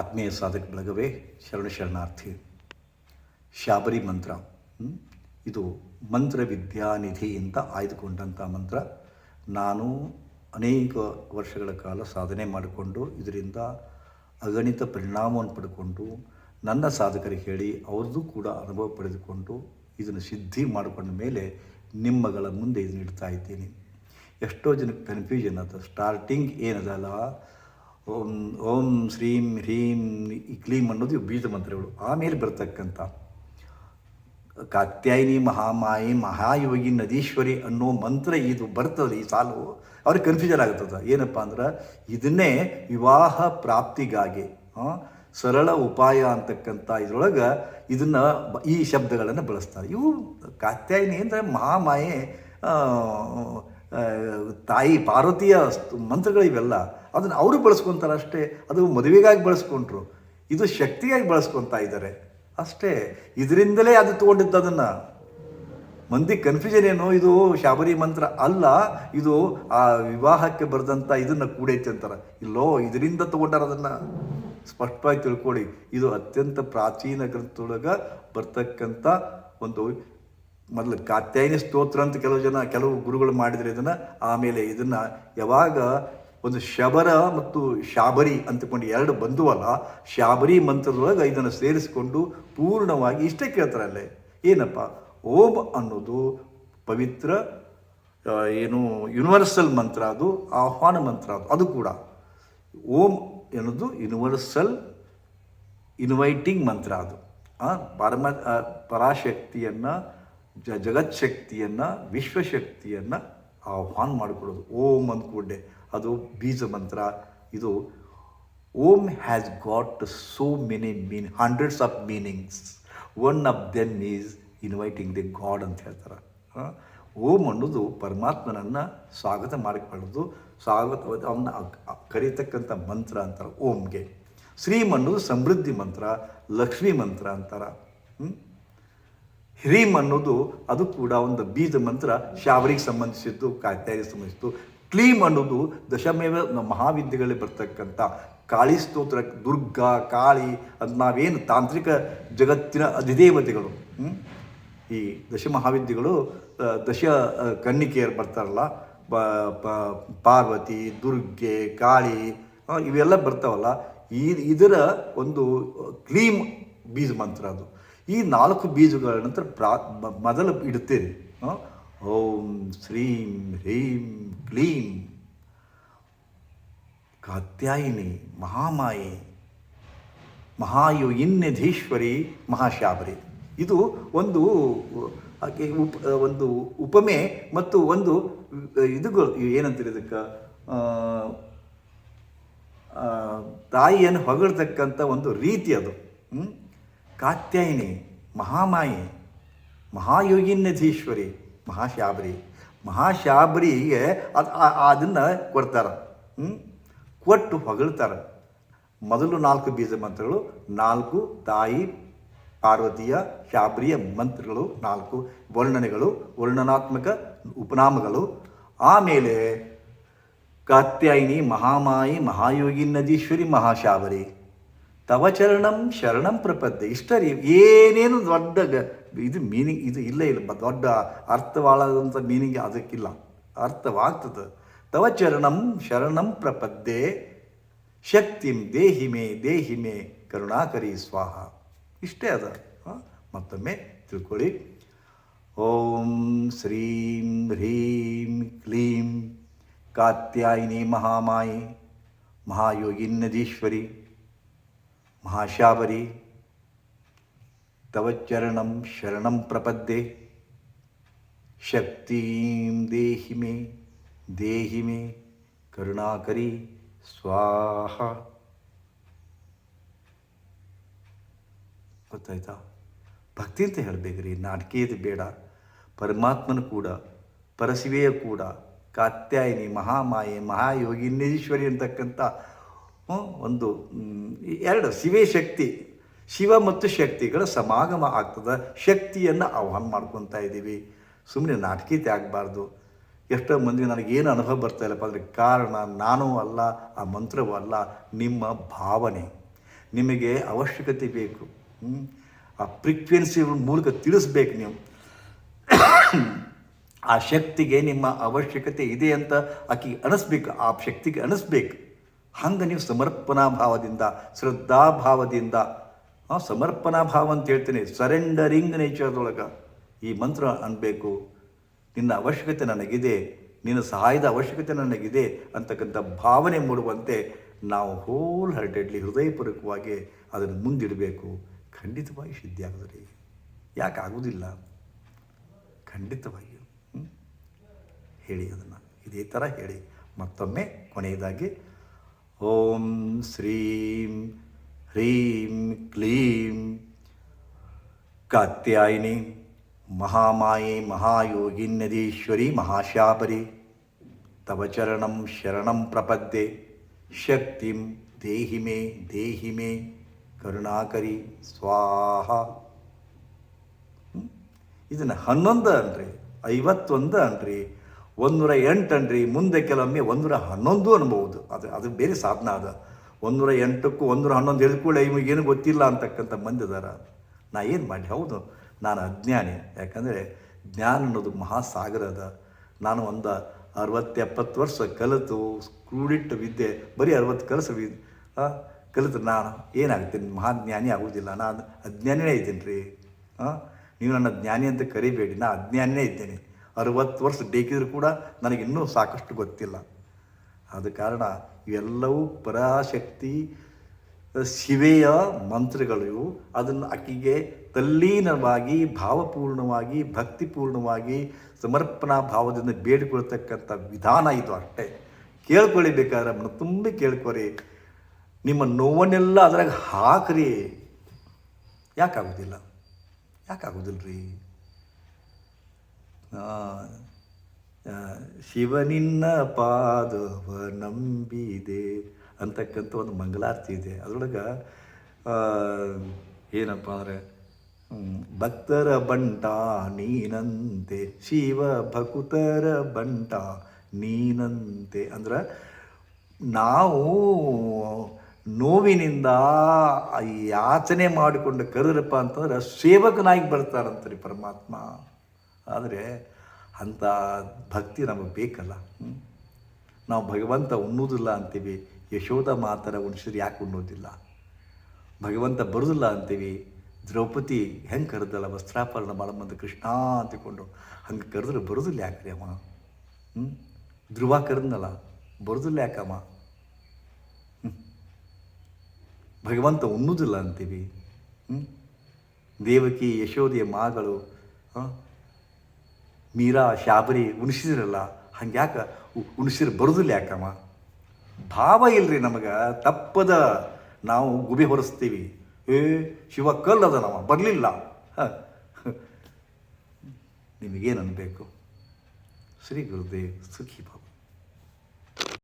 ಆತ್ಮೀಯ ಸಾಧಕ ಬಳಗವೇ, ಶರಣ ಶರಣಾರ್ಥಿ, ಶಾಬರಿ ಮಂತ್ರ ಇದು ಮಂತ್ರ ವಿದ್ಯಾನಿಧಿಯಿಂದ ಆಯ್ದುಕೊಂಡಂಥ ಮಂತ್ರ. ನಾನು ಅನೇಕ ವರ್ಷಗಳ ಕಾಲ ಸಾಧನೆ ಮಾಡಿಕೊಂಡು, ಇದರಿಂದ ಅಗಣಿತ ಪರಿಣಾಮವನ್ನು ಪಡ್ಕೊಂಡು, ನನ್ನ ಸಾಧಕರಿಗೆ ಹೇಳಿ ಅವ್ರದ್ದು ಕೂಡ ಅನುಭವ ಪಡೆದುಕೊಂಡು, ಇದನ್ನು ಸಿದ್ಧಿ ಮಾಡಿಕೊಂಡ ಮೇಲೆ ನಿಮ್ಮಗಳ ಮುಂದೆ ಇದನ್ನು ಇಡ್ತಾ ಇದ್ದೀನಿ. ಎಷ್ಟೋ ಜನಕ್ಕೆ ಕನ್ಫ್ಯೂಷನ್ ಅದು ಸ್ಟಾರ್ಟಿಂಗ್ ಏನದಲ್ಲ ಓಂ ಓಂ ಶ್ರೀಂ ಹ್ರೀಂ ಕ್ಲೀಂ ಅನ್ನೋದು ಬೀಜ ಮಂತ್ರಗಳು. ಆಮೇಲೆ ಬರ್ತಕ್ಕಂಥ ಕಾತ್ಯಾಯಿನಿ ಮಹಾಮಾಯಿ ಮಹಾಯೋಗಿ ನದೀಶ್ವರಿ ಅನ್ನೋ ಮಂತ್ರ ಇದು ಬರ್ತದೆ ಈ ಸಾಲು. ಅವ್ರಿಗೆ ಕನ್ಫ್ಯೂಷನ್ ಆಗ್ತದೆ ಏನಪ್ಪ ಅಂದ್ರೆ ಇದನ್ನೇ ವಿವಾಹ ಪ್ರಾಪ್ತಿಗಾಗಿ ಸರಳ ಉಪಾಯ ಅಂತಕ್ಕಂಥ ಇದ್ರೊಳಗೆ ಇದನ್ನು ಈ ಶಬ್ದಗಳನ್ನು ಬಳಸ್ತಾರೆ. ಇವು ಕಾತ್ಯಾಯಿನಿ ಅಂದರೆ ಮಹಾಮಾಯೆ ತಾಯಿ ಪಾರ್ವತಿಯ ಮಂತ್ರಗಳಿವೆಲ್ಲ ಅದನ್ನು ಅವರು ಬಳಸ್ಕೊತಾರೆ ಅಷ್ಟೇ. ಅದು ಮದುವೆಗಾಗಿ ಬಳಸ್ಕೊಂಡ್ರು. ಇದು ಶಕ್ತಿಯಾಗಿ ಬಳಸ್ಕೊತಾ ಇದ್ದಾರೆ. ಅಷ್ಟೇ. ಇದರಿಂದಲೇ ಅದು ತೊಗೊಂಡಿದ್ದು ಅದನ್ನು. ಮಂದಿ ಕನ್ಫ್ಯೂಷನ್ ಏನು? ಇದು ಶಾಬರಿ ಮಂತ್ರ ಅಲ್ಲ. ಇದು ಆ ವಿವಾಹಕ್ಕೆ ಬರೆದಂಥ ಇದನ್ನು ಕೂಡೈತೆ ಅಂತಾರೆ. ಇಲ್ಲೋ, ಇದರಿಂದ ತೊಗೊಂಡಾರ ಅದನ್ನು. ಸ್ಪಷ್ಟವಾಗಿ ತಿಳ್ಕೊಳ್ಳಿ ಇದು ಅತ್ಯಂತ ಪ್ರಾಚೀನ ಗ್ರಂಥದೊಳಗೆ ಬರ್ತಕ್ಕಂಥ ಒಂದು ಮೊದಲು ಕಾತ್ಯಾಯನಿ ಸ್ತೋತ್ರ ಅಂತ ಕೆಲವು ಜನ, ಕೆಲವು ಗುರುಗಳು ಮಾಡಿದರೆ ಇದನ್ನು. ಆಮೇಲೆ ಇದನ್ನು ಯಾವಾಗ ಒಂದು ಶಬರ ಮತ್ತು ಶಾಬರಿ ಅಂತಕೊಂಡು ಎರಡು ಬಂದುವಲ್ಲ, ಶಾಬರಿ ಮಂತ್ರದೊಳಗೆ ಇದನ್ನು ಸೇರಿಸಿಕೊಂಡು ಪೂರ್ಣವಾಗಿ ಇಷ್ಟೇ ಕೇಳ್ತಾರೆ ಅಲ್ಲೇ. ಏನಪ್ಪ? ಓಂ ಅನ್ನೋದು ಪವಿತ್ರ ಏನು ಯೂನಿವರ್ಸಲ್ ಮಂತ್ರ ಅದು, ಆಹ್ವಾನ ಮಂತ್ರ ಅದು ಅದು ಕೂಡ. ಓಂ ಎನ್ನುವುದು ಯೂನಿವರ್ಸಲ್ ಇನ್ವೈಟಿಂಗ್ ಮಂತ್ರ ಅದು. ಪರಮ ಪರಾಶಕ್ತಿಯನ್ನು, ಜ ವಿಶ್ವ ವಿಶ್ವಶಕ್ತಿಯನ್ನು ಆಹ್ವಾನ ಮಾಡಿಕೊಡೋದು. ಓಂ ಅಂದ್ಕೊಂಡೆ. ಅದು ಬೀಜ ಮಂತ್ರ. ಇದು Om has got so many mean, hundreds of meanings. One of them is inviting the god ಅಂತ ಹೇಳ್ತಾರೆ. ಓಂ ಅನ್ನೋದು ಪರಮಾತ್ಮನನ್ನು ಸ್ವಾಗತ ಮಾಡಿಕೊಳ್ಳೋದು. ಸ್ವಾಗತ ಅವನ್ನ ಕರೀತಕ್ಕಂಥ ಮಂತ್ರ ಅಂತಾರೆ ಓಂಗೆ. ಶ್ರೀಮ್ ಅನ್ನೋದು ಸಮೃದ್ಧಿ ಮಂತ್ರ, ಲಕ್ಷ್ಮೀ ಮಂತ್ರ ಅಂತಾರೆ? ಹ್ರೀಮ್ ಅನ್ನೋದು ಅದು ಕೂಡ ಒಂದು ಬೀಜ ಮಂತ್ರ, ಶಾವರಿಗೆ ಸಂಬಂಧಿಸಿದ್ದು ಕಾತ್ಯಾರಿಗೆ ಸಂಬಂಧಿಸಿದ್ದು ಕ್ಲೀಮ್ ಅನ್ನೋದು ದಶಮೇವ ಮಹಾವಿದ್ಯೆಗಳಲ್ಲಿ ಬರ್ತಕ್ಕಂಥ ಕಾಳಿ ಸ್ತೋತ್ರ, ದುರ್ಗಾ, ಕಾಳಿ, ಅದು ನಾವೇನು ತಾಂತ್ರಿಕ ಜಗತ್ತಿನ ಅಧಿದೇವತೆಗಳು? ಈ ದಶ ಮಹಾವಿದ್ಯೆಗಳು ದಶ ಕನ್ನಿಕೆಯರು ಬರ್ತಾರಲ್ಲ ಪಾರ್ವತಿ, ದುರ್ಗೆ, ಕಾಳಿ ಇವೆಲ್ಲ ಬರ್ತಾವಲ್ಲ, ಈ, ಇದರ ಒಂದು ಕ್ಲೀಮ್ ಬೀಜ ಮಂತ್ರ ಅದು. ಈ ನಾಲ್ಕು ಬೀಜಗಳ ನಂತರ ಪ್ರಾ ಮೊದಲು ಇಡುತ್ತೇನೆ. ಓಂ, ಶ್ರೀಂ, ಹ್ರೀಂ. ಕ್ಲೀಂ ಕಾತ್ಯಾಯಿನಿ ಮಹಾಮಾಯೆ, ಮಹಾಯೋಗಿನ್ಯಧೀಶ್ವರಿ ಮಹಾಶಾಬರಿ. ಇದು ಒಂದು ಉಪ, ಒಂದು ಉಪಮೆ ಮತ್ತು ಒಂದು, ಇದುಗಳು ಏನಂತೀರಿ ಇದಕ್ಕೆ ತಾಯಿಯನ್ನು ಹೊಗಳ್ತಕ್ಕಂಥ ಒಂದು ರೀತಿ ಅದು. ಕಾತ್ಯಾಯಿನಿ ಮಹಾಮಾಯಿ, ಮಹಾಯೋಗಿನ್ಯಧೀಶ್ವರಿ ಮಹಾಶಾಬರಿ. ಮಹಾಶಾಬರಿಗೆ ಅದು ಅದನ್ನು ಕೊಡ್ತಾರೆ? ಕೊಟ್ಟು ಹೊಗಳ್ತಾರೆ. ಮೊದಲು ನಾಲ್ಕು ಬೀಜ ಮಂತ್ರಗಳು, ನಾಲ್ಕು ತಾಯಿ ಪಾರ್ವತಿಯ ಶಾಬರಿಯ ಮಂತ್ರಗಳು, ನಾಲ್ಕು ವರ್ಣನೆಗಳು, ವರ್ಣನಾತ್ಮಕ ಉಪನಾಮಗಳು. ಆಮೇಲೆ ಕಾತ್ಯಾಯಿನಿ ಮಹಾಮಾಯಿ ಮಹಾಯೋಗಿ ನದೀಶ್ವರಿ ಮಹಾಶಾಬರಿ. ತವ ಚರಣಂ ಶರಣಂ ಪ್ರಪದ್ಯ. ಇಷ್ಟರಿ, ಏನೇನು ದೊಡ್ಡ ಇದು ಮೀನಿಂಗ್ ಇದು ಇಲ್ಲೇ ಇಲ್ಲ. ದೊಡ್ಡ ಅರ್ಥವಾಳದಂಥ ಮೀನಿಂಗ್ ಅದಕ್ಕಿಲ್ಲ. ಅರ್ಥವಾಗ್ತದೆ. ತವ ಚರಣಂ ಶರಣಂ ಪ್ರಪದ್ದೆ ಶಕ್ತಿಂ ದೇಹಿ ಮೇ ದೇಹಿ ಮೇ ಕರುಣಾಕರಿ ಸ್ವಾಹ. ಇಷ್ಟೇ ಅದ? ಮತ್ತೊಮ್ಮೆ ತಿಳ್ಕೊಳ್ಳಿ. ಓಂ ಶ್ರೀಂ ಹ್ರೀಂ ಕ್ಲೀಂ ಕಾತ್ಯಾಯಿನಿ ಮಹಾಮಾಯಿ ಮಹಾಯೋಗಿನ್ನದೀಶ್ವರಿ ಮಹಾಶಾಬರಿ. ತವ ಚರಣಂ ಶರಣಂ ಪ್ರಪದ್ದೆ ಶಕ್ತಿಂ ದೇಹಿ ಮೇ ದೇಹಿ ಮೇ ಕರುಣಾಕರಿ ಸ್ವಾಹ ಗೊತ್ತಾಯ್ತಾ? ಭಕ್ತಿ ಅಂತ ಹೇಳಬೇಕ್ರಿ, ನಾಟಕೀಯತೆ ಬೇಡ, ಪರಮಾತ್ಮನ ಕೂಡ ಪರಶಿವೆಯ ಕೂಡ, ಕಾತ್ಯಾಯಿನಿ, ಮಹಾಮಾಯೆ ಮಹಾಯೋಗಿನೇಶ್ವರಿ ಅಂತಕ್ಕಂಥ ಒಂದು ಎರಡು ಶಿವೇ ಶಕ್ತಿ. ಶಿವ ಮತ್ತು ಶಕ್ತಿಗಳ ಸಮಾಗಮ ಆಗ್ತದೆ. ಶಕ್ತಿಯನ್ನು ಆಹ್ವಾನ ಮಾಡ್ಕೊತಾ ಇದ್ದೀವಿ ಸುಮ್ಮನೆ ನಾಟಕೀತೆ ಆಗಬಾರ್ದು ಎಷ್ಟೋ ಮಂದಿ ನನಗೇನು ಅನುಭವ ಬರ್ತಾ ಇಲ್ಲಪ್ಪ ಅಂದರೆ, ಕಾರಣ ನಾನು ಅಲ್ಲ, ಆ ಮಂತ್ರವೂ ಅಲ್ಲ, ನಿಮ್ಮ ಭಾವನೆ. ನಿಮಗೆ ಅವಶ್ಯಕತೆ ಬೇಕು. ಆ ಫ್ರೀಕ್ವೆನ್ಸಿ ಮೂಲಕ ತಿಳಿಸ್ಬೇಕು ನೀವು. ಆ ಶಕ್ತಿಗೆ ನಿಮ್ಮ ಅವಶ್ಯಕತೆ ಇದೆ ಅಂತ ಆಕೆಗೆ ಅನಿಸ್ಬೇಕು. ಆ ಶಕ್ತಿಗೆ ಅನಿಸ್ಬೇಕು. ಹಂಗೆ ನೀವು ಸಮರ್ಪಣಾ ಭಾವದಿಂದ ಶ್ರದ್ಧಾಭಾವದಿಂದ ಸಮರ್ಪಣಾ ಭಾವ ಅಂತ ಹೇಳ್ತೀನಿ ಸರೆಂಡರಿಂಗ್ ನೇಚರ್ದೊಳಗೆ ಈ ಮಂತ್ರ ಅನ್ಬೇಕು. ನಿನ್ನ ಅವಶ್ಯಕತೆ ನನಗಿದೆ, ನಿನ್ನ ಸಹಾಯದ ಅವಶ್ಯಕತೆ ನನಗಿದೆ ಅಂತಕ್ಕಂಥ ಭಾವನೆ ಮೂಡುವಂತೆ ನಾವು ಹೋಲ್ ಹಾರ್ಟೆಡ್ಲಿ ಹೃದಯಪೂರ್ವಕವಾಗಿ ಅದನ್ನು ಮುಂದಿಡಬೇಕು. ಖಂಡಿತವಾಗಿ ಸಿದ್ಧಿ ಆಗೋದ್ರಿ ಯಾಕೆ ಆಗೋದಿಲ್ಲ ಖಂಡಿತವಾಗಿಯೂ ಹೇಳಿ ಅದನ್ನು. ಇದೇ ಥರ ಹೇಳಿ. ಮತ್ತೊಮ್ಮೆ ಕೊನೆಯದಾಗಿ, ಓಂ ಶ್ರೀಂ ಹ್ರೀಂ ಕ್ಲೀಂ ಕಾತ್ಯಾಯಿನಿ ಮಹಾಮಾಯೆ ಮಹಾಯೋಗಿನ್ಯದೀಶ್ವರಿ ಮಹಾಶಾಬರಿ ತವ ಚರಣಂ ಶರಣಂ ಪ್ರಪದ್ಯೆ ಶಕ್ತಿಂ ದೇಹಿ ಮೇ ದೇಹಿ ಮೇ ಕರುಣಾಕರಿ ಸ್ವಾಹ ಇದನ್ನು ಹನ್ನೊಂದು ಅನ್ರಿ ಐವತ್ತೊಂದು ಅನ್ರಿ ಒಂದೂರ ಎಂಟು ಅನ್ರಿ ಮುಂದೆ ಕೆಲವೊಮ್ಮೆ ಒಂದೂರ ಹನ್ನೊಂದು ಅನ್ಬೋದು ಅದು ಅದು ಬೇರೆ ಸಾಧನ ಅದ ಒಂದೂರ ಎಂಟಕ್ಕೂ ಒಂದೂರ ಹನ್ನೊಂದು ಹೇಳಿದ್ಕೂಡ ಏನು ಗೊತ್ತಿಲ್ಲ ಅಂತಕ್ಕಂಥ ಮಂದಿ ಅದಾರ ನಾ ಏನು ಮಾಡಿ ಹೌದು ನಾನು ಅಜ್ಞಾನಿ. ಯಾಕಂದರೆ ಜ್ಞಾನ ಅನ್ನೋದು ಮಹಾಸಾಗರ ಅದ ನಾನು ಒಂದು ಅರವತ್ತು ಎಪ್ಪತ್ತು ವರ್ಷ ಕಲಿತು ಕೂಡಿಟ್ಟು ವಿದ್ಯೆ ಬರೀ ಅರವತ್ತು ಕಲಸ ವಿ ಆ, ಕಲಿತು ನಾನು ಏನಾಗ್ತೀನಿ ಮಹಾಜ್ಞಾನಿ ಆಗೋದಿಲ್ಲ ನಾನು ಅಜ್ಞಾನಿನೇ ಇದ್ದೀನಿ ರೀ ಹಾಂ ನೀವು ನನ್ನ ಜ್ಞಾನಿ ಅಂತ ಕರಿಬೇಡಿ. ನಾನು ಅಜ್ಞಾನಿನೇ ಇದ್ದೇನೆ. ಅರವತ್ತು ವರ್ಷ ಡೇಕಿದ್ರು ಕೂಡ ನನಗಿನ್ನೂ ಸಾಕಷ್ಟು ಗೊತ್ತಿಲ್ಲ. ಆದ ಕಾರಣ ಇವೆಲ್ಲವೂ ಪರಾಶಕ್ತಿ, ಶಿವೆಯ ಮಂತ್ರಗಳು ಇವು. ಅದನ್ನು ಆಕೆಗೆ ತಲ್ಲೀನವಾಗಿ, ಭಾವಪೂರ್ಣವಾಗಿ, ಭಕ್ತಿಪೂರ್ಣವಾಗಿ, ಸಮರ್ಪಣಾ ಭಾವದಿಂದ ಬೇಡಿಕೊಳ್ತಕ್ಕಂಥ ವಿಧಾನ ಇದು ಅಷ್ಟೇ. ಕೇಳ್ಕೊಳ್ಳಿ ಬೇಕಾದ್ರೆ ಮನ ತುಂಬಿ ಕೇಳ್ಕೊರಿ. ನಿಮ್ಮ ನೋವನ್ನೆಲ್ಲ ಅದ್ರಾಗ ಹಾಕ್ರಿ. ಯಾಕಾಗೋದಿಲ್ಲ? ಯಾಕಾಗೋದಿಲ್ಲ ರೀ ಶಿವನಿನ್ನ ಪಾದವ ನಂಬಿದೆ ಅಂತಕ್ಕಂಥ ಒಂದು ಮಂಗಳಾರತಿ ಇದೆ. ಅದರೊಳಗೆ ಏನಪ್ಪ ಅಂದರೆ ಭಕ್ತರ ಬಂಟ ನೀನಂತೆ, ಶಿವ ಭಕುತರ ಬಂಟ ನೀನಂತೆ ಅಂದ್ರೆ, ನಾವು ನೋವಿನಿಂದ ಯಾಚನೆ ಮಾಡಿಕೊಂಡು ಕರೆದ್ರಪ್ಪ ಅಂತಂದ್ರೆ ಸೇವಕನಾಗಿ ಬರ್ತಾರಂತ್ರಿ ಪರಮಾತ್ಮ. ಆದರೆ ಅಂಥ ಭಕ್ತಿ ನಮಗೆ ಬೇಕಲ್ಲ. ನಾವು ಭಗವಂತ ಉಣ್ಣೋದಿಲ್ಲ ಅಂತೀವಿ, ಯಶೋಧ ಮಾತರ ಉಣಿಸಿದ್ರೆ ಯಾಕೆ ಉಣ್ಣೋದಿಲ್ಲ ಭಗವಂತ ಬರೋದಿಲ್ಲ ಅಂತೀವಿ, ದ್ರೌಪದಿ ಹೆಂಗೆ ಕರೆದಲ್ಲ ವಸ್ತ್ರಾಪರಣ ಮಾಡಮಂತ ಕೃಷ್ಣ ಅಂತಿಕೊಂಡು, ಹಂಗೆ ಕರೆದ್ರೆ ಬರೋದಿಲ್ಲ ಯಾಕ್ರಿ ಅಮ್ಮ ಹ್ಞೂ ಧ್ರುವ ಕರೆದ್ನಲ್ಲ, ಬರೋದಿಲ್ಲ ಯಾಕಮ್ಮ. ಭಗವಂತ ಉಣ್ಣೋದಿಲ್ಲ ಅಂತೀವಿ. ಹ್ಞೂ ದೇವಕಿ, ಯಶೋಧಿಯ ಮಾಗಳು ಆ? ಮೀರಾ, ಶಾಬರಿ ಉಣಿಸಿದ್ರಲ್ಲ ಹಂಗೆ ಯಾಕೆ ಉಣಿಸಿದ್ರೆ ಬರೋದಿಲ್ಲ ಯಾಕಮ್ಮ? ಭಾವ ಇಲ್ರಿ ನಮಗೆ, ತಪ್ಪದ ನಾವು ಗುಬಿ ಹೊರಿಸ್ತೀವಿ. ಏ, ಶಿವ ಕಲ್ಲದ ನಮ್ಮ, ಬರಲಿಲ್ಲ. ನಿಮಗೇನು ಅನ್ಬೇಕು? ಶ್ರೀ ಗುರುದೇವ್ ಸುಖಿ ಭವ